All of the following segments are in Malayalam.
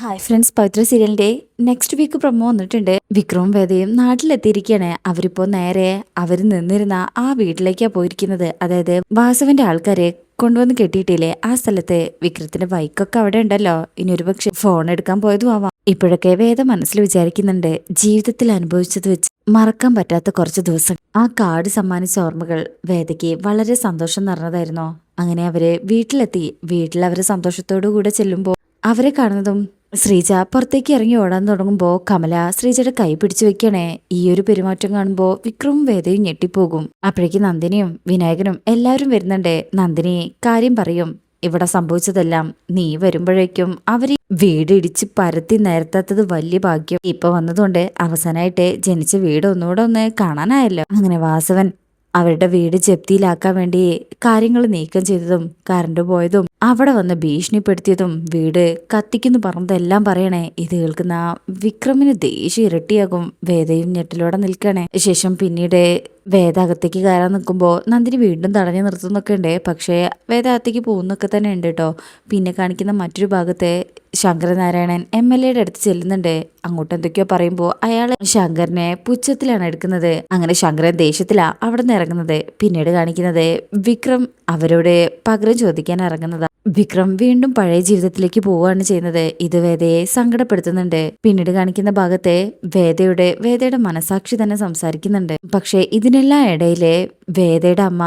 ഹായ് ഫ്രണ്ട്സ് പവിത്ര സീരിയലിന്റെ നെക്സ്റ്റ് വീക്ക് പ്രൊമോ വന്നിട്ടുണ്ട്. വിക്രവും വേദയും നാട്ടിലെത്തിയിരിക്കുകയാണ് അവരിപ്പോ നേരെ അവർ നിന്നിരുന്ന ആ വീട്ടിലേക്കാണ് പോയിരിക്കുന്നത്. അതായത് വാസവന്റെ ആൾക്കാരെ കൊണ്ടുവന്ന് കെട്ടിയിട്ടില്ലേ ആ സ്ഥലത്ത്. വിക്രത്തിന്റെ ബൈക്കൊക്കെ അവിടെ ഉണ്ടല്ലോ. ഇനി ഒരു പക്ഷെ ഫോൺ എടുക്കാൻ പോയതും ആവാം. ഇപ്പോഴൊക്കെ വേദ മനസ്സിൽ വിചാരിക്കുന്നുണ്ട്. ജീവിതത്തിൽ അനുഭവിച്ചത് വെച്ച് മറക്കാൻ പറ്റാത്ത കുറച്ച് ദിവസം. ആ കാർഡ് സമ്മാനിച്ച ഓർമ്മകൾ വേദയ്ക്ക് വളരെ സന്തോഷം നിറഞ്ഞതായിരുന്നോ. അങ്ങനെ അവർ വീട്ടിലെത്തി. വീട്ടിൽ അവർ സന്തോഷത്തോടു കൂടെ ചെല്ലുമ്പോൾ അവരെ കാണുന്നതും ശ്രീജ പുറത്തേക്ക് ഇറങ്ങി ഓടാൻ തുടങ്ങുമ്പോൾ കമല ശ്രീജയുടെ കൈ പിടിച്ചു വെക്കണേ. ഈ ഒരു പെരുമാറ്റം കാണുമ്പോൾ വിക്രമും വേദയും ഞെട്ടിപ്പോകും. അപ്പോഴേക്ക് നന്ദിനിയും വിനായകനും എല്ലാവരും വരുന്നുണ്ട്. നന്ദിനി കാര്യം പറയും. ഇവിടെ സംഭവിച്ചതെല്ലാം നീ വരുമ്പോഴേക്കും അവർ വീട് ഇടിച്ച് പരത്തി നിരത്താത്തത് വലിയ ഭാഗ്യം. ഇപ്പൊ വന്നതുകൊണ്ട് അവസാനമായിട്ട് ജനിച്ച വീട് ഒന്നുകൂടെ ഒന്ന് കാണാനായല്ലോ. അങ്ങനെ വാസവൻ അവരുടെ വീട് ജപ്തിയിലാക്കാൻ വേണ്ടി കാര്യങ്ങൾ നീക്കം ചെയ്തതും കറണ്ട് പോയതും അവിടെ വന്ന് ഭീഷണിപ്പെടുത്തിയതും വീട് കത്തിക്കുന്നു പറഞ്ഞതെല്ലാം പറയണേ. ഇത് കേൾക്കുന്ന വിക്രമിന് ദേഷ്യം ഇരട്ടിയാകും. വേദയും ഞെട്ടിലൂടെ നിൽക്കണേ. ശേഷം പിന്നീട് വേദ അകത്തേക്ക് കയറാൻ നിൽക്കുമ്പോൾ നന്ദിനി വീണ്ടും തടഞ്ഞു നിർത്തുന്നൊക്കെ ഉണ്ട്. പക്ഷേ വേദ അകത്തേക്ക് പോകുന്നൊക്കെ തന്നെ ഉണ്ട് കേട്ടോ. പിന്നെ കാണിക്കുന്ന മറ്റൊരു ഭാഗത്തെ ശങ്കരനാരായണൻ എം എൽ എയുടെ അടുത്ത് ചെല്ലുന്നുണ്ട്. അങ്ങോട്ട് എന്തൊക്കെയോ പറയുമ്പോ അയാൾ ശങ്കരനെ പുച്ഛത്തിലാണ് എടുക്കുന്നത്. അങ്ങനെ ശങ്കരൻ ദേഷ്യത്തിലാ അവിടെ നിന്ന് ഇറങ്ങുന്നത്. പിന്നീട് കാണിക്കുന്നത് വിക്രം അവരോട് പകരം ചോദിക്കാൻ ഇറങ്ങുന്നത്. വിക്രം വീണ്ടും പഴയ ജീവിതത്തിലേക്ക് പോവുകയാണ് ചെയ്യുന്നത്. ഇത് വേദയെ സങ്കടപ്പെടുത്തുന്നുണ്ട്. പിന്നീട് കാണിക്കുന്ന ഭാഗത്തെ വേദയുടെ വേദയുടെ മനസാക്ഷി തന്നെ സംസാരിക്കുന്നുണ്ട്. പക്ഷേ ഇതിനെല്ലാം ഇടയിലെ വേദയുടെ അമ്മ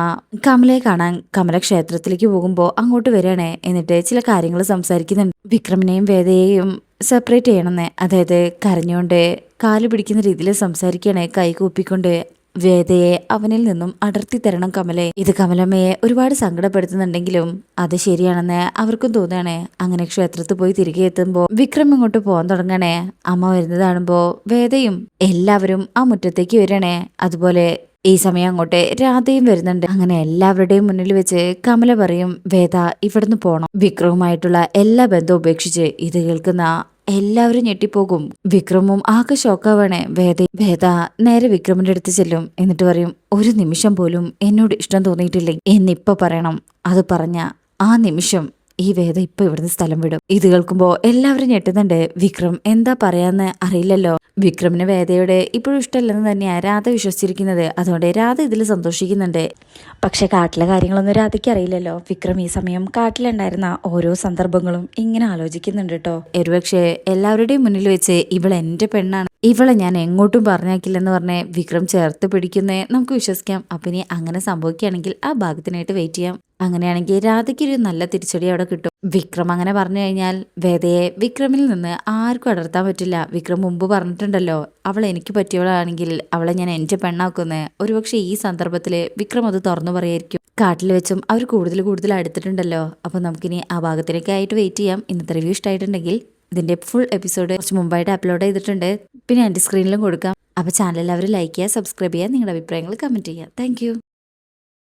കമലയെ കാണാൻ കമല ക്ഷേത്രത്തിലേക്ക് പോകുമ്പോൾ അങ്ങോട്ട് വരികയാണ്. എന്നിട്ട് ചില കാര്യങ്ങൾ സംസാരിക്കുന്നുണ്ട്. വിക്രമിനെയും വേദയെയും സെപ്പറേറ്റ് ചെയ്യണമെന്ന് അതായത് കരഞ്ഞുകൊണ്ട് കാൽ പിടിക്കുന്ന രീതിയിൽ സംസാരിക്കണേ കൈ കൂപ്പിക്കൊണ്ട് വേദയെ അവനിൽ നിന്നും അടർത്തി തരണം കമലെ. ഇത് കമലമ്മയെ ഒരുപാട് സങ്കടപ്പെടുത്തുന്നുണ്ടെങ്കിലും അത് ശരിയാണെന്ന് അവർക്കും തോന്നുകയാണേ. അങ്ങനെ ക്ഷേത്രത്തിൽ പോയി തിരികെ എത്തുമ്പോൾ വിക്രം ഇങ്ങോട്ട് പോകാൻ തുടങ്ങണേ അമ്മ വരുന്നത് കാണുമ്പോൾ വേദയും എല്ലാവരും ആ മുറ്റത്തേക്ക് വരണേ അതുപോലെ ഈ സമയം അങ്ങോട്ട് രാധയും വരുന്നുണ്ട്. അങ്ങനെ എല്ലാവരുടെയും മുന്നിൽ വെച്ച് കമല പറയും വേദ ഇവിടുന്ന് പോണം. വിക്രവുമായിട്ടുള്ള എല്ലാ ബന്ധവും ഉപേക്ഷിച്ച് ഇത് കേൾക്കുന്ന എല്ലാവരും ഞെട്ടിപ്പോകും. വിക്രമും ആകെ ഷോക്കാവണേ. വേദ വേദ നേരെ വിക്രമിന്റെ അടുത്ത് ചെല്ലും. എന്നിട്ട് പറയും ഒരു നിമിഷം പോലും എന്നോട് ഇഷ്ടം തോന്നിയിട്ടില്ലേ? എന്നിപ്പോ പറയണം. അത് പറഞ്ഞ ആ നിമിഷം ഈ വേദ ഇപ്പൊ ഇവിടുന്ന് സ്ഥലം വിടും. ഇത് കേൾക്കുമ്പോ എല്ലാവരും ഞെട്ടുന്നുണ്ട്. വിക്രം എന്താ പറയാന്ന് അറിയില്ലല്ലോ. വിക്രമിന് വേദയുടെ ഇപ്പോഴും ഇഷ്ടമല്ലെന്ന് തന്നെയാ രാധ വിശ്വസിച്ചിരിക്കുന്നത്. അതുകൊണ്ട് രാധ ഇതിൽ സന്തോഷിക്കുന്നുണ്ട്. പക്ഷെ കാട്ടിലെ കാര്യങ്ങളൊന്നും രാധയ്ക്ക് അറിയില്ലല്ലോ. വിക്രം ഈ സമയം കാട്ടിലുണ്ടായിരുന്ന ഓരോ സന്ദർഭങ്ങളും ഇങ്ങനെ ആലോചിക്കുന്നുണ്ട് കേട്ടോ. ഒരുപക്ഷെ എല്ലാവരുടെയും മുന്നിൽ വെച്ച് ഇവൾ എന്റെ പെണ്ണാണ്. ഇവളെ ഞാൻ എങ്ങോട്ടും പറഞ്ഞേക്കില്ലെന്ന് പറഞ്ഞ് വിക്രം ചേർത്ത് പിടിക്കുന്നേ നമുക്ക് വിശ്വസിക്കാം. അപ്പം ഇനി അങ്ങനെ സംഭവിക്കുകയാണെങ്കിൽ ആ ഭാഗത്തിനായിട്ട് വെയിറ്റ് ചെയ്യാം. അങ്ങനെയാണെങ്കിൽ രാധയ്ക്ക് ഒരു നല്ല തിരിച്ചടി അവിടെ കിട്ടും. വിക്രം അങ്ങനെ പറഞ്ഞു കഴിഞ്ഞാൽ വേദയെ വിക്രമിൽ നിന്ന് ആർക്കും അടർത്താൻ പറ്റില്ല. വിക്രം മുമ്പ് പറഞ്ഞിട്ടുണ്ടല്ലോ അവൾ എനിക്ക് പറ്റിയവളാണെങ്കിൽ അവളെ ഞാൻ എന്റെ പെണ്ണാക്കുന്നത് ഒരുപക്ഷെ ഈ സന്ദർഭത്തിൽ വിക്രം അത് തുറന്നു പറയായിരിക്കും. കാട്ടിൽ വെച്ചും അവർ കൂടുതൽ കൂടുതൽ അടുത്തിട്ടുണ്ടല്ലോ. അപ്പോൾ നമുക്കിനി ആ ഭാഗത്തിനൊക്കെ ആയിട്ട് വെയിറ്റ് ചെയ്യാം. ഇന്നത്തെ റിവ്യൂ ഇഷ്ടമായിട്ടുണ്ടെങ്കിൽ ഇതിന്റെ ഫുൾ എപ്പിസോഡ് കുറച്ച് മുമ്പായിട്ട് അപ്ലോഡ് ചെയ്തിട്ടുണ്ട്. പിന്നെ എന്റെ സ്ക്രീനിലും കൊടുക്കാം. അപ്പോൾ ചാനൽ എല്ലാവരും ലൈക്ക് ചെയ്യുക സബ്സ്ക്രൈബ് ചെയ്യുക നിങ്ങളുടെ അഭിപ്രായങ്ങൾ കമന്റ് ചെയ്യുക. താങ്ക്